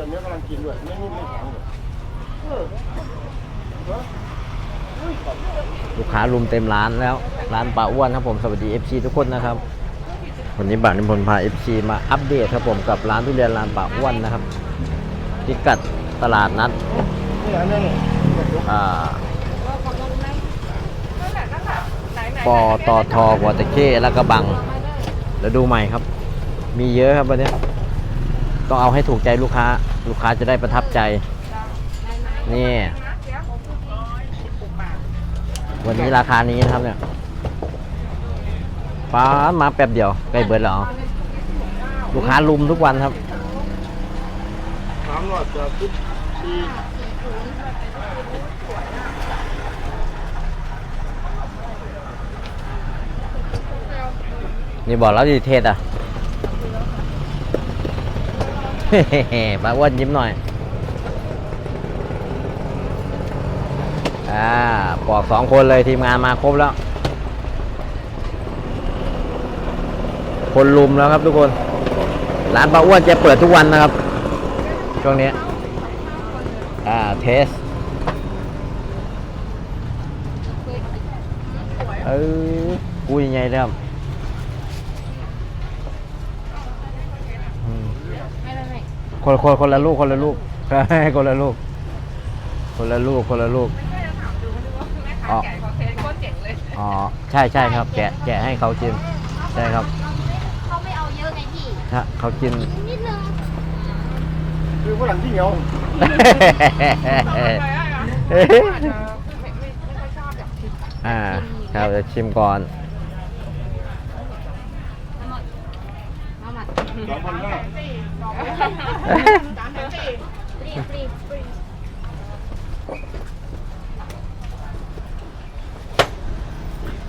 ดือนนี้กำลังกินด้วยไม่นิ่มไม่แข็งเลยเออเออเฮ้ยลูกค้ารุมเต็มร้านแล้ว ร้านป้าอ้วนครับผมสวัสดี FC ทุกคนนะครับ วันนี้บางนิพนธ์พา FC มาอัปเดตครับผมกับร้านทุเรียนร้านป้าอ้วนนะครับพิกัดตลาดนัดนี่อันนี้นี่อ่าปอตอทอวอเตเก้และกระบัง แล้วดูใหม่ครับ มีเยอะครับวันนี้ต้องเอาให้ถูกใจลูกค้า ลูกค้าจะได้ประทับใจ นี่ วันนี้ราคานี้นะครับเนี่ยป้ามาแป๊บเดียวใกล้เบิร์ดแล้วเหรอลูกค้าลุมทุกวันครับสามร้อยจะสิบสี่นี่บอกแล้วดีเทศอะ ป้าอ้วนยิ้มหน่อยอ่าปอกสองคนเลยทีมงานมาครบแล้ว คนลุมแล้วครับทุกคน ร้านป้าอ้วนจะเปิดทุกวันนะครับ ช่วงนี้ อ่า เทสเออกูยังไงเริ่มอืม คนคนคนละลูกคนละลูกคนละลูก คนละลูกคนละลูกอ๋อแก่ของเทสโคตรเจ๋งเลยอ๋อใช่ใช่ครับ แกะแกะให้เขาชิมใช่ครับเขาไม่เอาเยอะไงพี่ถ้าเขากินนิดนึงคือฝรั่งที่เหนียวไม่ไม่ไม่ค่อยชอบอยากชิมอ่าครับจะชิมก่อนมาหมัดสองพันห้าสี่ส องสามสี่ฟรีฟรีฟรี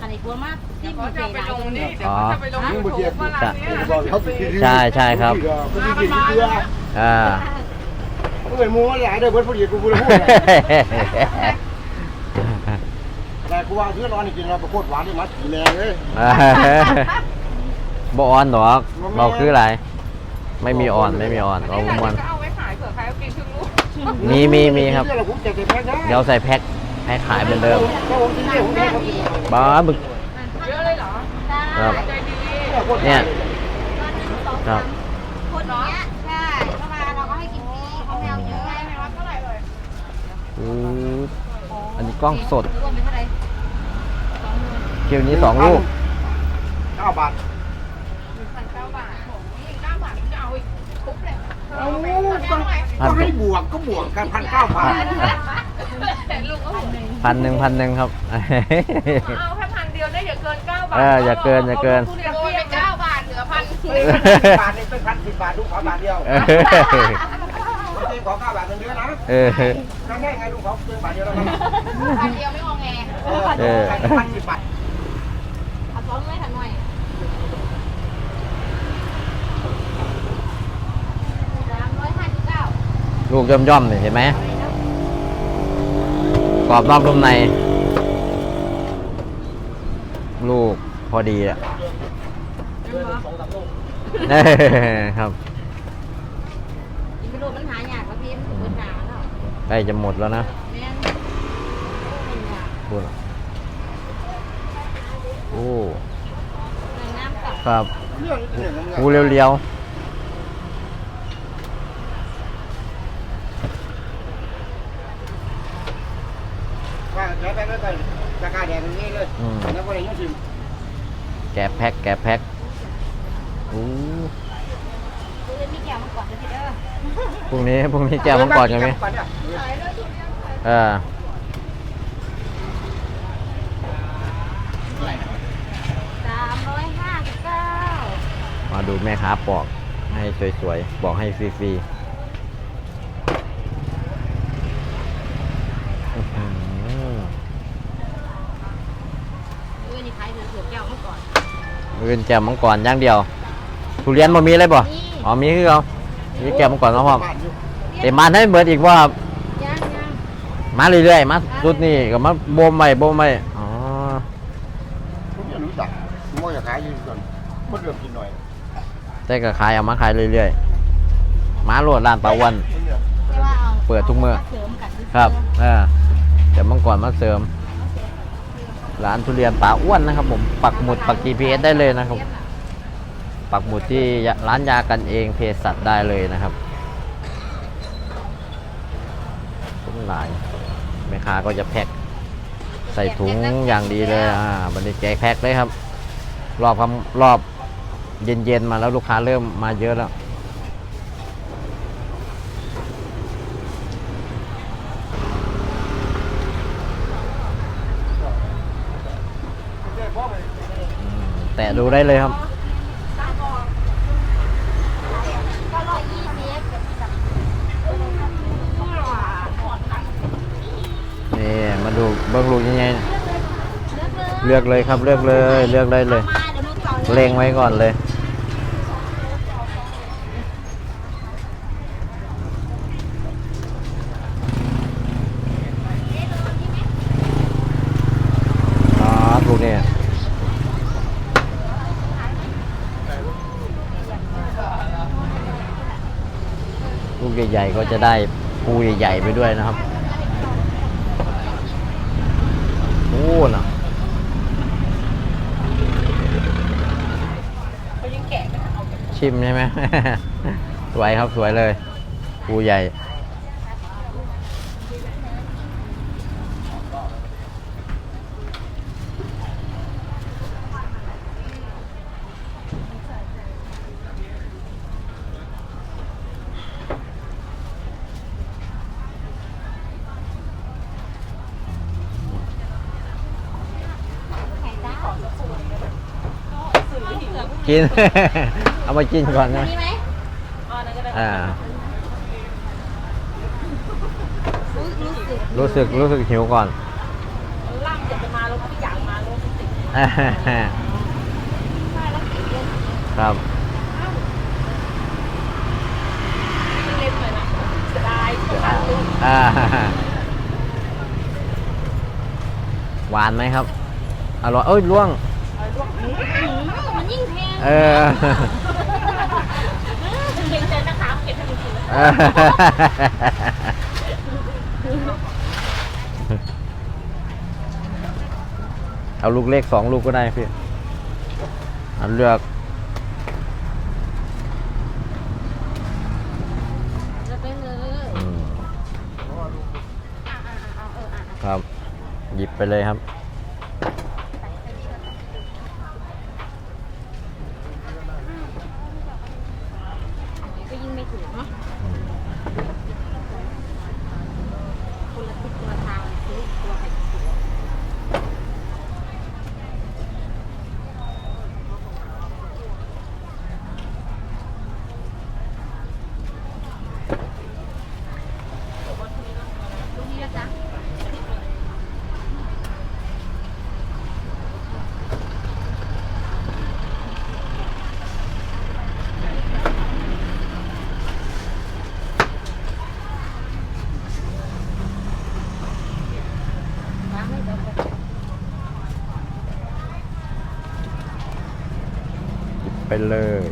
อันนี้กลัวมากที่เขามีเศจะษไปหลายลงคนนี่เดี๋ยวเขาจะไปลงยูทูบฝรั่งเนี่ยเขาสิกินใช่ใช่ครับเขาสิกินเกลืออ่าเขาเป็นมูหลายเด้อเบิร์ดพอดีกูพูดพูดแต่กูว่าที่ร้อนนี่กินเราประโคตรหวานนี่มัดสีแดงเลยบออนหรอกเราคืออะไร ไม่มีอ่อนไม่มีอ่อนเรานี่มวนก็เอาไว้ขายเผื่อใครเอากินครึ่งลูกมีมีมีครับเราผมจะเก็บแพ็คได้เดี๋ยวใส่แพ็คแพ็คขายเหมือนเดิมถ้าผมกินเนี่ยผมได้ครับบ้าบึกเยอะเลยเหรอครับใจดีเนี่ยสองครัสาบมคนเนี้ยใช่เข้ามาเราก็ให้กินฟรีเขาไม่เอาเยอะไม่รับเท่าไหร่เลยอืออันนี้กล้องสดรวมเป็นเท่าไหร่คิวนี้สองลูกเก้าบาท หนึ่งพันเก้าบาทนี่เก้าบาทจะเอาอีกปุ๊บ เลยเอาก็ให้บวกก็บวกกันพันเก้าบาทลูกก็หัวพันหนึ่งพันหนึ่งครับ เอาแค่พันเดียวได้อย่าเกินเก้าบาทเอออย่าเกินอย่าเกิน ทุเรียนโอนไปเก้าบาทเหลือพันบาทนี่เป็นพันสิบบาทลูกขอบาทเดียวเออจริงขอเก้าบาทเป็นเดือนนะเออทำได้ไงลูกขอเป็นบาทเดียวแล้วกันพันเดียวไม่งอแงเออพันสิบบาท เอาสองไม่ทันหน่อยสามร้อยห้าสิบเก้า ลูกย่อมย่อมๆเลยเห็นไหมกรอบนอกนุ่มใน ลูกพอดีอะเออครับอีกไม่รู้มันหายากกว่าพี่มันเปิดหนาแล้วใกล้จะหมดแล้วนะแม่นเป็นยากพูดโอ้เงินน้ำกับ ครับ เรื่องเรื่องกูเรียวว่าแค่แพ็คแล้วกัน ราคาแดงนี้เลยแล้วก็เลยยังชิมๆแกะแพ็คแกะแพ็คโอ้ซื้อมีแก้วมาก่อนเลยทีเด้อพรุ่งนี้พรุ่งนี้แก้วมังกรกันไหมเออสามร้อยห้าสิบเก้ามาดูแม่ค้าปอกให้สวยๆบอกให้ฟรีๆอื้อหือ เออนี่ขายเสือแก้วมาก่อน มือแก้วมังกรอย่างเดียวทุเรียนบ่มีเลยบ่มีอ๋อมีคือเขามีแก้วมังกรมาพร้อมเต็มมาให้เบิดอีกว่าครับยังยังมาเรื่อยๆมาจุดนี้ก็มาบ่มใหม่บ่มใหม่อ๋อผมไม่รู้จักผมอยากขายยืนก่อนคนเริ่มกินหน่อยแต่ก็ขายเอามาขายเรื่อยๆมาโหลดร้านปลาอ้วันเเปิดทุกเมื่อเสริมกันครับอ่าเดี๋ยวเมื่อก่อนมาเสริม ร้านทุเรียนป่าอ้วนนะครับ ผมปักหมุดปัก GPS ได้เลยนะครับ ปักหมุดที่ร้านยากันเองเพศสัตว์ได้เลยนะครับทุกหลายแม่ค้าก็จะแพ็คใส่ถุงอย่างดีเลยอ่าบันนี้แจกแพ็คเลยครับ รอบคำรอบเย็นๆมาแล้วลูกค้าเริ่มมาเยอะแล้ว แตะ ดูได้เลยครับนี่มาดูเบิ้งลูกยังไงเลือกเลยครับเลือกเลยเลือกได้เลยเดี๋ยวมึงก่อนเล็งไว้ก่อนเลย อ๋อลูกนี่ลูก ใหญ่ๆ ก็จะได้ปูใหญ่ๆไปด้วยนะครับ โอ้น่ะเขายังแกะไม่ทันเอาไปชิมใช่ไหม สวยครับสวยเลย ปูใหญ่ ไข่จ้า กิน เอามากินก่อนนะมีไหมอ๋อนั่นก็ได้อ่ารู้รู้สึกรู้สึกรู้สึกหิวก่อนล่ำอยากจะมาลงไม่อยากมาลงติดใช่แล้วสีเย็นครับเล่นเลยนะเสียดายสงสารลูกอ่าหวานไหมครับ อร่อยเอ้ยล่วง เอาลวกนี้อืมมัน ยิ่งแพงเออ เก่งใจนะคะเก็บให้มันกินแล้วเอาลูกเลขสองลูกก็ได้พี่เอาเลือก จะไปเลยอืมอะอะอะเอาเอออะอะครับ หยิบไปเลยครับ ก็ยิ่งไม่ถูกเนาะคนละทิศคนละทางซื้อตัวไข่ตัว ลูกนี้นะจ๊ะ ล้างให้เดี๋ยวก่อน ไปเลย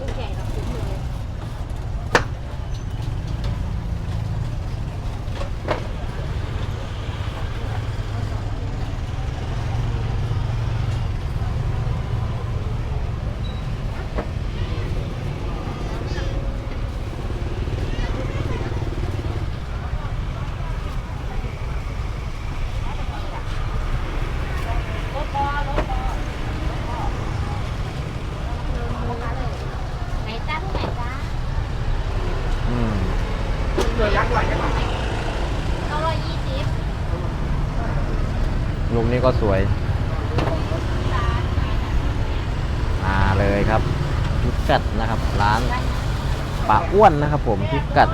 ลูกใหญ่เราคุ้มเลย ไหนจ้าผู้ไหนจ้า อืม เอาร้อยยี่สิบลูกนี้ก็สวยมาเลยครับพิกัดนะครับร้านปลาอ้วนนะครับ ผมพิกัด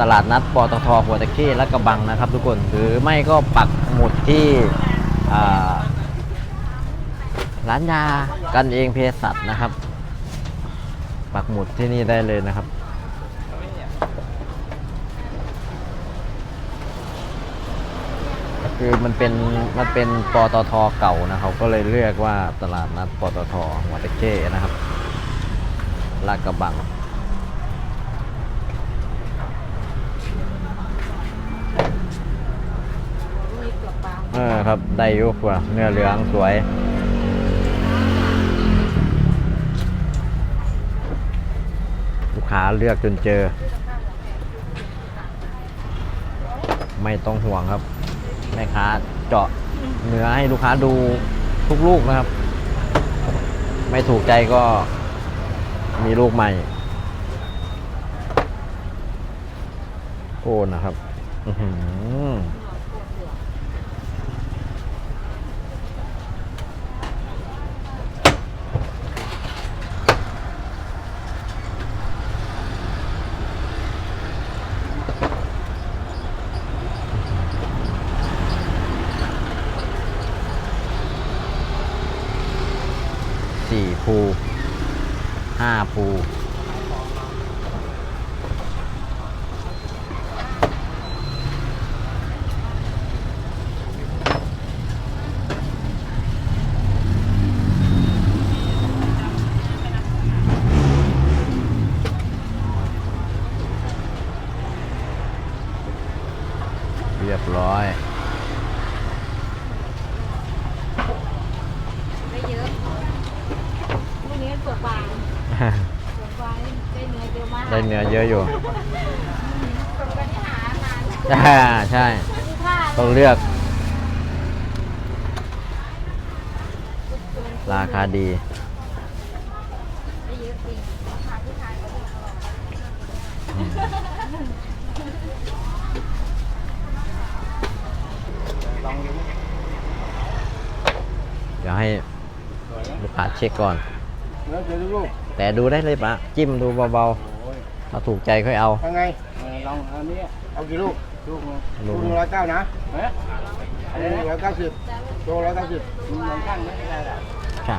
ตลาดนัดปตทหัวตะเข้และกระบังนะครับ ทุกคนหรือไม่ก็ปักหมุดที่อ่าร้านยากันเองเภสัชนะครับ ปักหมุดที่นี่ได้เลยนะครับ คือมันเป็นมันเป็นปตทเก่านะเขาก็เลยเรียกว่าตลาดนัดปตทหัวตะเข้นะครับลาดกระบังมีเออครับได้ยุกว่าเนื้อเหลืองสวยลูกค้าเลือกจนเจอ ไม่ต้องห่วงครับ แม่ค้าเจาะเนื้อให้ลูกค้าดูทุกลูกนะครับ ไม่ถูกใจก็มีลูกใหม่ โอ้นะครับ อื้อหือ สี่ภูห้าภูเรียบร้อย ได้เยอะพวกนี้เปลือกบางเปลือกบางได้เนื้อเยอะมาก ได้เนื้อเยอะอยู่เปลือกบางที่หานานอ่าใช่มีค่าต้องเลือก ราคาดีได้เยอะจริงราคาผู้ชายเขาดีตลอดอืมลองดูเดี๋ยวให้ลูกค้าเช็คก่อนแล้วเจอลูกแต่ดูได้เลยปะจิ้มดูเบา โอ้ยๆถ้าถูกใจค่อยเอายังไงเออลองอันนี้เอากี่ลูกลูกนึงลูลูกกหนึ่งร้อยเก้านะเอ๊ะอันนี้ร้อยเก้าสิบโลร้อยเก้าสิบมันเหมือนกันไม่ได้หรอกค่ะ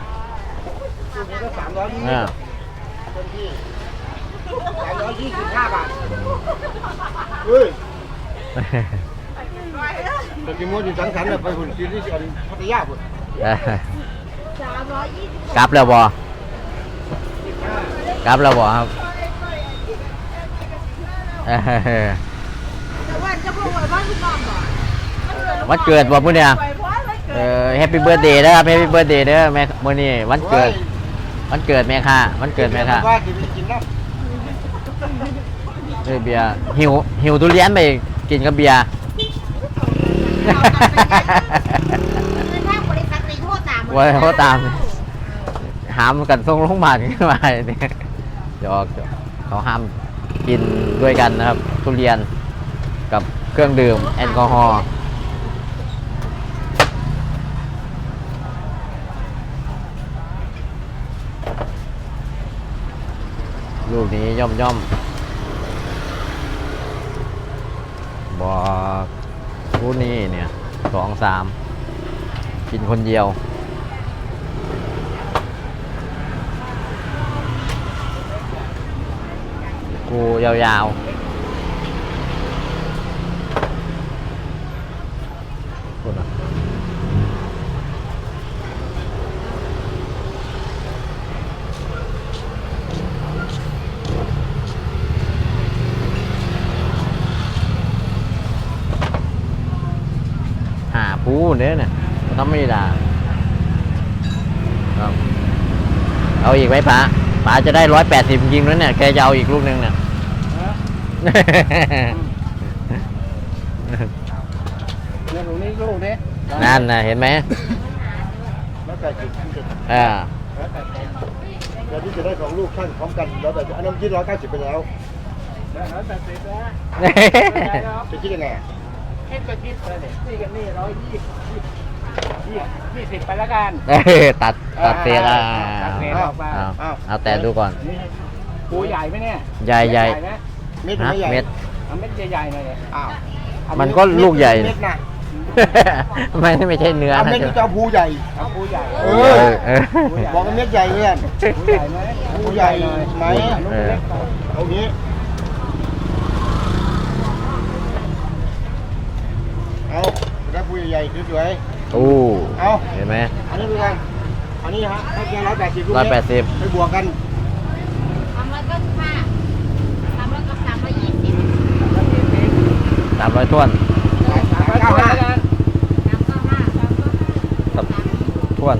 ลูกนี้ก็สามร้อยยี่สิอ่าบเต็มที่สามร้อยยี่สิบห้าบาทเฮ้ยตะกี้มดอยู่สังสรรค์เนี่ยไปหุ่นกินที่อันพัทยาพุ่นสามร้อยยี่สิบกลับแล้วบอกลับแล้วบอครับ เออแต่ว่าจะพูดว่าบ้านคุณน้องก่อนวันเกิดบอกมื้อเนี่ยเออแฮปปี้เบิร์ดเดย์นะครับแฮปปี้เบิร์ดเดย์เด้อแม่มื้อนี้วันเกิดวันเกิดแม่ค่ะวันเกิดแม่ค่ะว่ากินไปกินนะเอ้ยเบียร์หิวหิวทุเรียนไปกินกับเบียร์คือถ้าบริษัทในโทษตามไว้เขาตามห้ามกันส่งโรงพยาบาลขึ้นมาเนี่ยหยอกหยอกเขาห้าม กินด้วยกันนะครับ ทุเรียนกับเครื่องดื่มแอลกอฮอล์ลูกนี้ย่อมย่อมบอกผู้นี้เนี่ยสองสามกินคนเดียว กูยาวๆพูดหน่อยหาปูเนี่ยเนี่ยธรรมดาครับเอาอีกไหมป๋า ป๋าจะได้ร้อยแปดสิบจริงๆแล้วเนี่ยแกจะเอาอีกลูกหนึงเนี่ย เนี่ยตรงนี้ลูกนี้นั่นนะเห็นไหมแล้วแต่จุดที่จะอ่าแล้วแต่เดี๋ยวที่จะได้สองลูกท่านพร้อมกันแล้วแต่อันนั้นคิดร้อยเก้าสิบไปแล้วแล้วแต่สิบแล้วจะคิดยังไงคิดก็คิดไปเลยนี่กันนี่ร้อยยี่ยี่ ยี่สิบไปแล้วกัน เออตัดตัดเศษอะตัดเศษออกมาเอาเอาแต่ดูก่อน ปูใหญ่ไหมเนี่ยใหญ่ใหญ่ไหมเม็ดฮะไม่ใหญ่เม็ด เอาเม็ดใหญ่ๆหน่อยเลยอ้าวเอามันก็ลูกใหญ่ เม็ดนะไม่ไม่ใช่เนื้อเอานะเม็ดนี่จะเอาภูใหญ่ เอาผู้ใหญ่เอเอออ เออ บอกว่าเม็ดใหญ่เพื่อนผู้ใหญ่ไหมผู้ใหญ่ไหม ลูกเล็กไปเอางี้เอาถ้าผู้ใหญ่ๆสวย โอ้ๆเอาเห็นไหมอันนี้ดูกันอันนี้ฮะถ้าแกร้อยแปดสิบร้อยแปดสิบไปบวกกันทำร้อยเก้าสิบห้าทำร้อยกับสามร้อยยี่สิบสามร้อยต้นสามเก้าห้าสามเก้าห้าสามเก้าห้า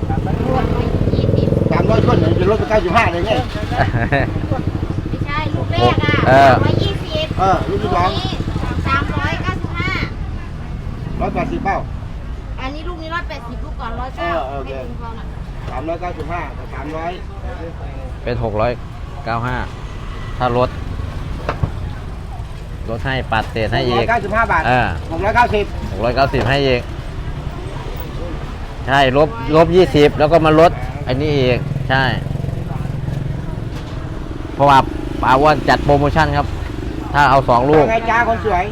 ครับต้นรวมร้อยยี่สิบสามร้อยต้นเนี่ยจะลดไปเก้าสิบห้าเลยไงไม่ใช่ลูกแรกอะเออร้อยยี่สิบเออลูกที่สองนี้สามร้อยเก้าสิบห้าร้อยแปดสิบเป้าอันนี้ลูกนี้ร้ อยแปดสิบลูกก่อนร้อยเก้าเออโอเคให้คุณเขาหน่อยสามร้อยเก้าสิบห้ากับสามร้อยเป็นหกร้อยเก้าห้าถ้าลดลดให้ปัดเศษให้ร้อีอยกเก้าสิบห้าบาทอ่า หกร้อยเก้าสิบหกร้อยเก้าสิบให้อีก ใช่ลบลบยี่สิบแล้วก็มาลดอันนี้อีก ใช่ เพราะว่าป่าอ้วนจัดโปรโมชั่นครับ ถ้าเอาสองลูก ไงจ้าคนสวย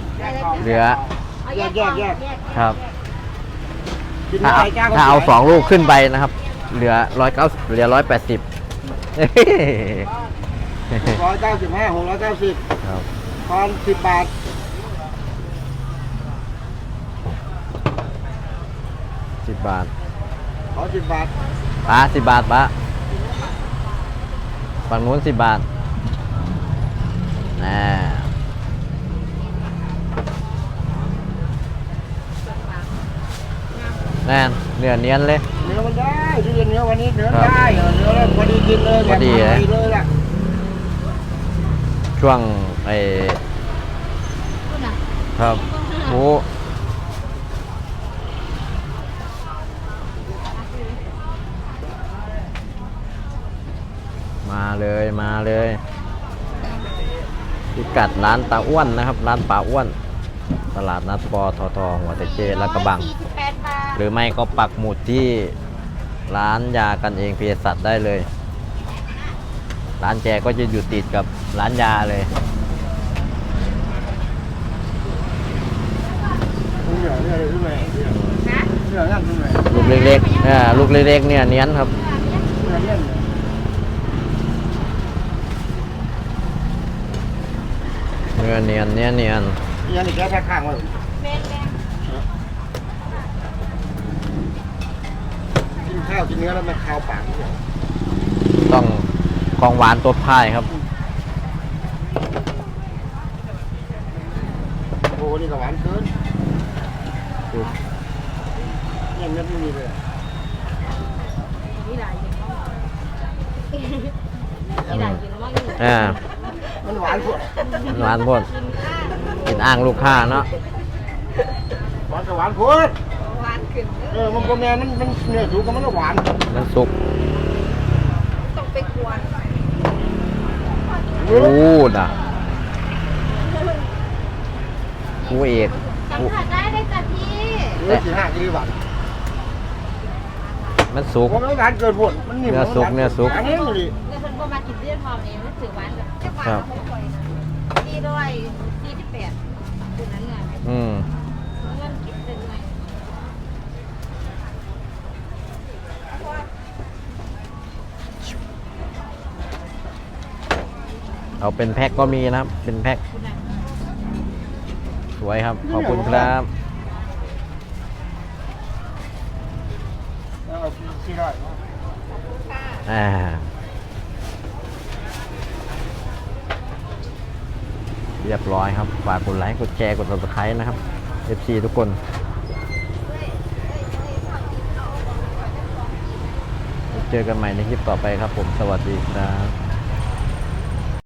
เหลือ เอาแยกแยกแยกแยกครับกิ นถ้าไงเอาจ้าคนสวยถ้าเอาสองลูกขึ้นไปนะครับ เหลือร้อยเก้าเหลือร้อยแปดสิบ ร้อยเก้าสิบห้าหกร้อยเก้าสิบครับ ตอนสิบบาทสิบบาทขอสิบบาทป้าสิบบาทป้าฝั่งนู้นสิบบาทน่ แน่นเนื้อเนียนเลย เนื้อมันได้ที่เนื้อวันนี้เนื้อครับได้เออเนื้อแล้วพอดีกินเลยพอดีแบบเลยเลยล่ะช่วงไอ้คุณน่ะครับโอ้มาเลยมาเลยพิกัดร้านตาอ้วนนะครับ ร้านป่าอ้วน ตลาดนัดปอทอทอหัวตะเจและกระบัง หรือไม่ก็ปักหมุดที่ร้านยากันเองเภสัชได้เลย ร้านแกก็จะอยู่ติดกับร้านยาเลยลูกเล็กๆอ่าลูกเล็กๆเนี่ยเนี้ยนครับเนื้อเลี้ยนเนื้อเนียนเนื้อเนียนเนี่ยนี่แค่ข้างไว้เป็น กินข้าวกินเนื้อแล้วมันคาวปากเนี่ยต้องของหวานตัวพายครับ โอ้นี่ก็หวานเกินเนี่ยเม็ดไม่มีเลยนี่หลายอย่างมากนี่หลายอย่างมากนี่อ่ามันหวานพวกหวานพดกินอ่างลูกค้าเนาะหวานกับหวานพวดหวาน ขึ้นเออมันก็แม่มันมันเนื้อสูงก็มันก็หวานน้ำซุปต้องไปกวนโอ้ด่ะกูเอกสัมผัสได้ได้จ้ะพี่เนื้อสี่ห้ากิโลบาทมันสุกผมไม่หวานเกินพวดมันนิ่มเนื้อสุกเนื้อสุก อันนี้มันดิเงินคนประมาณกินเลือดทองเองรู้สึกหวานแบบจะหวานครับของข่อยนะสี่ร้อยสี่สิบแปดคือนั้นเงินอืม เอาเป็นแพ็คก็มีนะครับ เป็นแพ็คคุณน่ะสวยครับ ขอบคุณครับเอาสี่ร้อยอ่าเรียบร้อยครับ ฝากกดไลค์กดแชร์กด subscribe นะครับ FC ทุกคนเจอกันใหม่ในคลิปต่อไปครับผมสวัสดีครับ